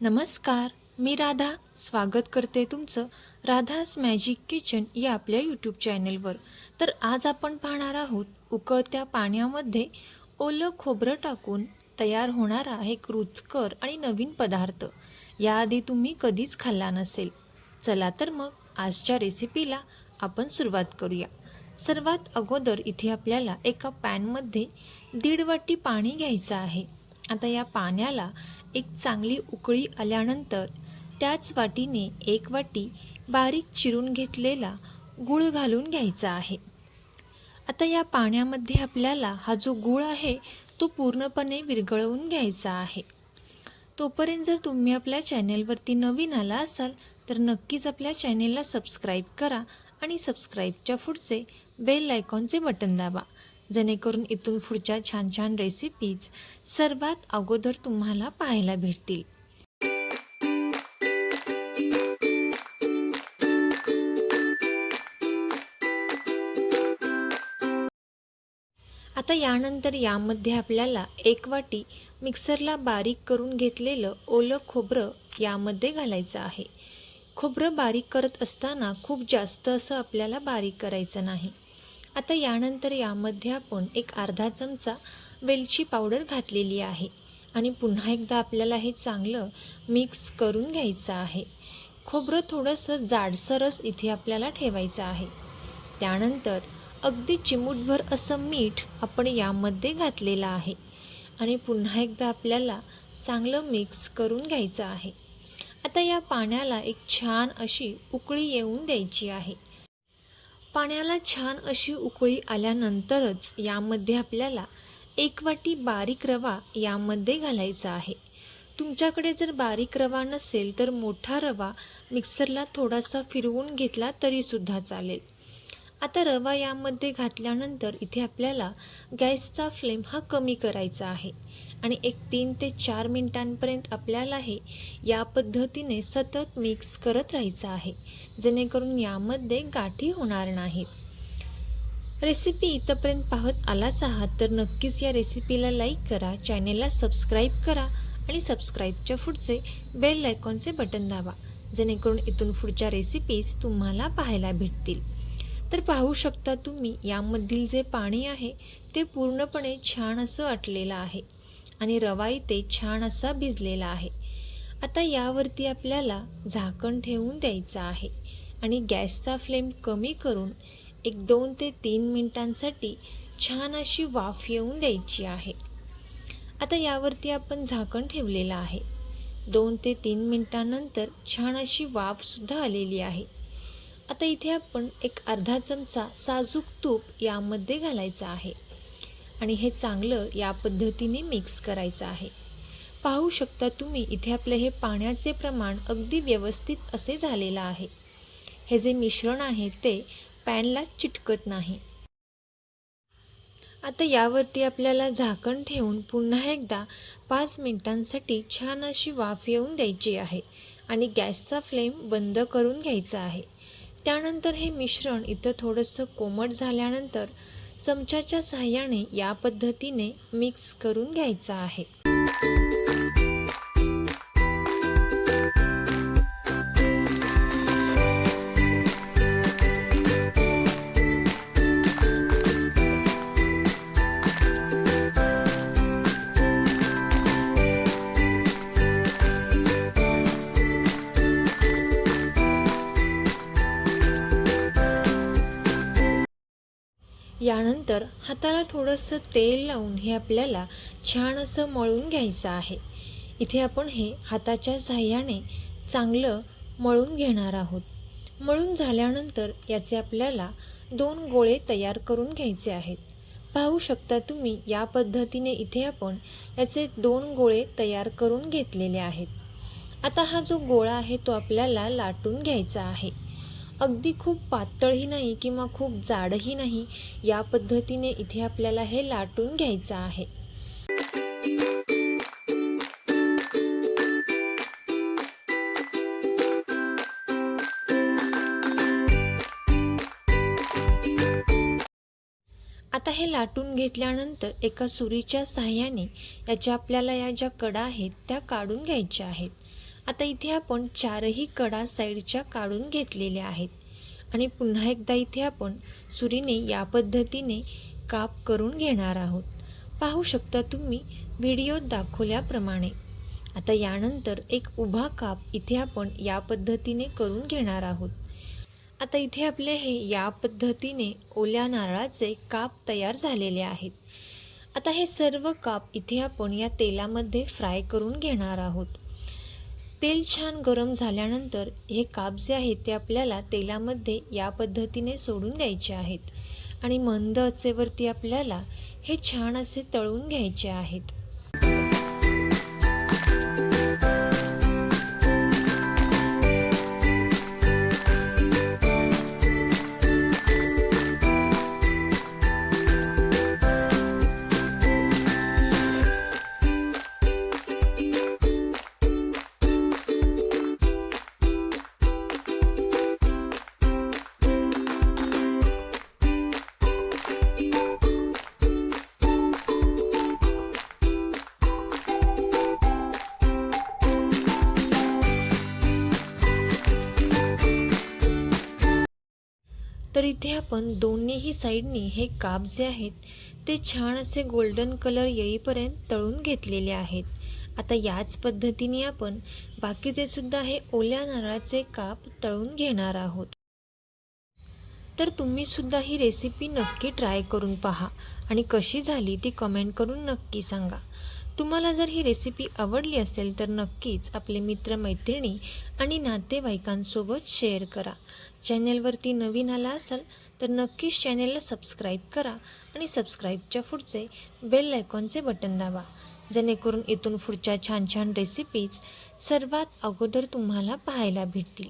नमस्कार मी राधा. स्वागत करते तुमचं राधास मॅजिक किचन या आपल्या यूट्यूब चॅनेलवर तर आज आपण पाहणार आहोत उकळत्या पाण्यामध्ये ओलं खोबरं टाकून तयार होणारा एक रुचकर आणि नवीन पदार्थ. याआधी तुम्ही कधीच खाल्ला नसेल. चला तर मग आजच्या रेसिपीला आपण सुरुवात करूया. सर्वात अगोदर इथे आपल्याला एका पॅनमध्ये दीड वाटी पाणी घ्यायचं आहे. आता या पाण्याला एक चांगली उकळी आल्यानंतर त्याच वाटीने एक वाटी बारीक चिरून घेतलेला गूळ घालून घ्यायचा आहे. आता या पाण्यामध्ये आपल्याला हा जो गूळ आहे तो पूर्णपणे विरघळवून घ्यायचा आहे. तोपर्यंत जर तुम्ही आपल्या चॅनेलवरती नवीन आला असाल तर नक्कीच आपल्या चॅनेलला सबस्क्राईब करा आणि सबस्क्राईबच्या पुढचे बेल आयकॉनचे बटन दाबा. जेणेकरून इथून पुढच्या छान छान रेसिपीज सर्वात अगोदर तुम्हाला पाहायला भेटतील. आता यानंतर यामध्ये आपल्याला एक वाटी मिक्सरला बारीक करून घेतलेलं ओलं खोबरं यामध्ये घालायचं आहे. खोबरं बारीक करत असताना खूप जास्त असं आपल्याला बारीक करायचं नाही. आता यानंतर यामध्ये आपण एक अर्धा चमचा वेलची पावडर घातलेली आहे. आणि पुन्हा एकदा आपल्याला हे चांगलं मिक्स करून घ्यायचं आहे. खोबरं थोडंसं जाडसरस इथे आपल्याला ठेवायचं आहे. त्यानंतर अगदी चिमूटभर असं मीठ आपण यामध्ये घातलेलं आहे. आणि पुन्हा एकदा आपल्याला चांगलं मिक्स करून घ्यायचं आहे. आता या पाण्याला एक छान अशी उकळी येऊन द्यायची आहे. पाण्याला छान अशी उकळी आल्यानंतरच यामध्ये आपल्याला एक वाटी बारीक रवा यामध्ये घालायचा आहे. तुमच्याकडे जर बारीक रवा नसेल तर मोठा रवा मिक्सरला थोडासा फिरवून घेतला तरीसुद्धा चालेल. आता रवा यामध्ये घातल्यानंतर इथे आपल्याला गॅसचा फ्लेम हा कमी करायचा आहे. आणि एक तीन ते चार मिनटांपर्यंत आपल्याला हे या पद्धतीने सतत मिक्स करत राहायचं आहे. जेणेकरून यामध्ये गाठी होणार नाहीत. रेसिपी इथंपर्यंत पाहत आलाच आहात तर नक्कीच या रेसिपीला लाईक करा चॅनेलला सबस्क्राईब करा आणि सबस्क्राईबच्या पुढचे बेल आयकॉनचे बटन दाबा जेणेकरून इथून पुढच्या रेसिपीज तुम्हाला पाहायला भेटतील. तर पाहू शकता तुम्ही यामधील जे पाणी आहे ते पूर्णपणे छान असं आटलेलं आहे. आणि रवा इथे छान असा भिजलेला आहे. आता यावरती आपल्याला झाकण ठेवून द्यायचं आहे आणि गॅसचा फ्लेम कमी करून एक दोन ते तीन मिनटांसाठी छान अशी वाफ येऊन द्यायची आहे. आता यावरती आपण झाकण ठेवलेलं आहे. दोन ते तीन मिनटानंतर छान अशी वाफसुद्धा आलेली आहे. आता इथे आपण एक अर्धा चमचा साजूक तूप यामध्ये घालायचं आहे. आणि हे चांगलं या पद्धतीने मिक्स करायचं आहे. पाहू शकता तुम्ही इथे आपलं हे पाण्याचे प्रमाण अगदी व्यवस्थित असे झालेलं आहे. हे जे मिश्रण आहे ते पॅनला चिटकत नाही. आता यावरती आपल्याला झाकण ठेवून पुन्हा एकदा पाच मिनिटांसाठी छान अशी वाफ येऊन द्यायची आहे आणि गॅसचा फ्लेम बंद करून घ्यायचा आहे. त्यानंतर हे मिश्रण इथं थोडंसं कोमट झाल्यानंतर चमच्याच्या सहाय्याने या पद्धतीने मिक्स करून घ्यायचा आहे. यानंतर हाताला थोडंसं तेल लावून हे आपल्याला छान असं मळून घ्यायचं आहे. इथे आपण हे हाताच्या साह्याने चांगलं मळून घेणार आहोत. मळून झाल्यानंतर याचे आपल्याला दोन गोळे तयार करून घ्यायचे आहेत. पाहू शकता तुम्ही या पद्धतीने इथे आपण याचे दोन गोळे तयार करून घेतलेले आहेत. आता हा जो गोळा आहे तो आपल्याला लाटून घ्यायचा आहे. अगदी खूप पातळही नाही किंवा खूप जाडही नाही या पद्धतीने इथे आपल्याला हे लाटून घ्यायचं आहे. आता हे लाटून घेतल्यानंतर एका सुरीच्या साह्याने याच्या आपल्याला या ज्या कडा आहेत त्या काढून घ्यायच्या आहेत. आता इथे आपण चारही कडा साईडच्या काढून घेतलेल्या आहेत. आणि पुन्हा एकदा इथे आपण सुरीने या पद्धतीने काप करून घेणार आहोत. पाहू शकता तुम्ही व्हिडिओत दाखवल्याप्रमाणे. आता यानंतर एक उभा काप इथे आपण या पद्धतीने करून घेणार आहोत. आता इथे आपले हे या पद्धतीने ओल्या नारळाचे काप तयार झालेले आहेत. आता हे सर्व काप इथे आपण या तेलामध्ये फ्राय करून घेणार आहोत. तेल छान गरम झाल्यानंतर हे काप जे आहेत ते आपल्याला तेलामध्ये या पद्धतीने सोडून द्यायचे आहेत. आणि मंद अचेवरती आपल्याला हे छान असे तळून घ्यायचे आहेत. तर इथे आपण दोन्हीही साईडनी हे काप जे आहेत ते छान असे गोल्डन कलर येईपर्यंत तळून घेतलेले आहेत. आता याच पद्धतीने आपण बाकीचे सुद्धा हे ओल्या नारळाचे काप तळून घेणार आहोत. तर तुम्ही सुद्धा ही रेसिपी नक्की ट्राय करून पहा आणि कशी झाली ती कमेंट करून नक्की सांगा. तुम्हाला जर ही रेसिपी आवडली असेल तर नक्कीच आपले मित्रमैत्रिणी आणि नातेवाईकांसोबत शेअर करा. चॅनेलवरती नवीन आला असाल तर नक्कीच चॅनेलला सबस्क्राईब करा आणि सबस्क्राईबच्या पुढचे बेल आयकॉनचे बटन दाबा. जेणेकरून इथून पुढच्या छान छान रेसिपीज सर्वात अगोदर तुम्हाला पाहायला भेटतील.